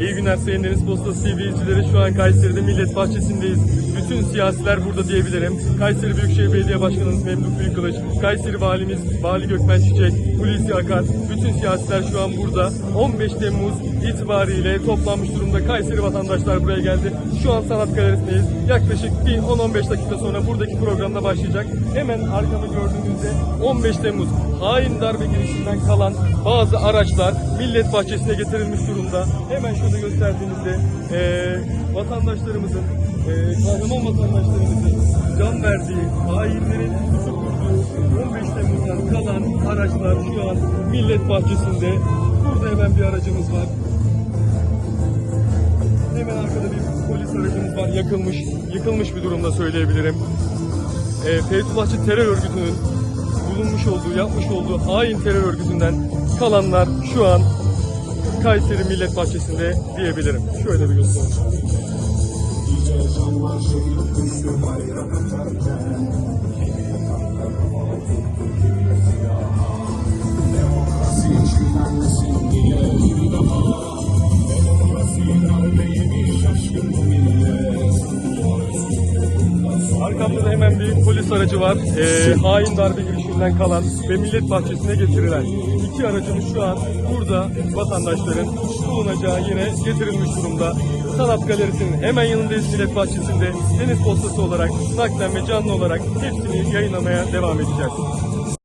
İyi günler Sayın Deniz Postası TV izleyicileri. Şu an Kayseri'de Millet Bahçesi'ndeyiz. Bütün siyasiler burada diyebilirim. Kayseri Büyükşehir Belediye Başkanımız Memduh Büyükkılıç, Kayseri Valimiz Vali Gökmen Çiçek, Hulusi Akar, bütün siyasiler şu an burada. 15 Temmuz itibariyle toplanmış durumda Kayseri vatandaşlar buraya geldi. Şu an Sanat Galerisi'ndeyiz. Yaklaşık bir 10-15 dakika sonra buradaki programda başlayacak. Hemen arkamı gördüğünüzde 15 Temmuz hain darbe girişiminden kalan bazı araçlar Millet Bahçesi'ne getirilmiş durumda. Hemen şurada gösterdiğimizde eee vatandaşlarımızın, eee kahraman vatandaşlarımızın can verdiği, hainlerin tutup vurduğu 15 Temmuz'dan kalan araçlar şu an Millet Bahçesi'nde. Burada hemen bir aracımız var. Hemen arkada bir polis aracımız var. Yakılmış, yıkılmış bir durumda söyleyebilirim. E, Feyzullahçı terör örgütünün bulunmuş olduğu, yapmış olduğu hain terör örgütünden kalanlar şu an Kayseri Millet Bahçesi'nde diyebilirim. Şöyle bir göstereyim. Bir polis aracı var. Ee, hain darbe girişiminden kalan ve Millet Bahçesi'ne getirilen iki aracımız şu an burada vatandaşların bulunacağı yine getirilmiş durumda. Sanat Galerisi'nin hemen yanındayız Millet Bahçesi'nde. Deniz Postası olarak naklen ve canlı olarak hepsini yayınlamaya devam edeceğiz.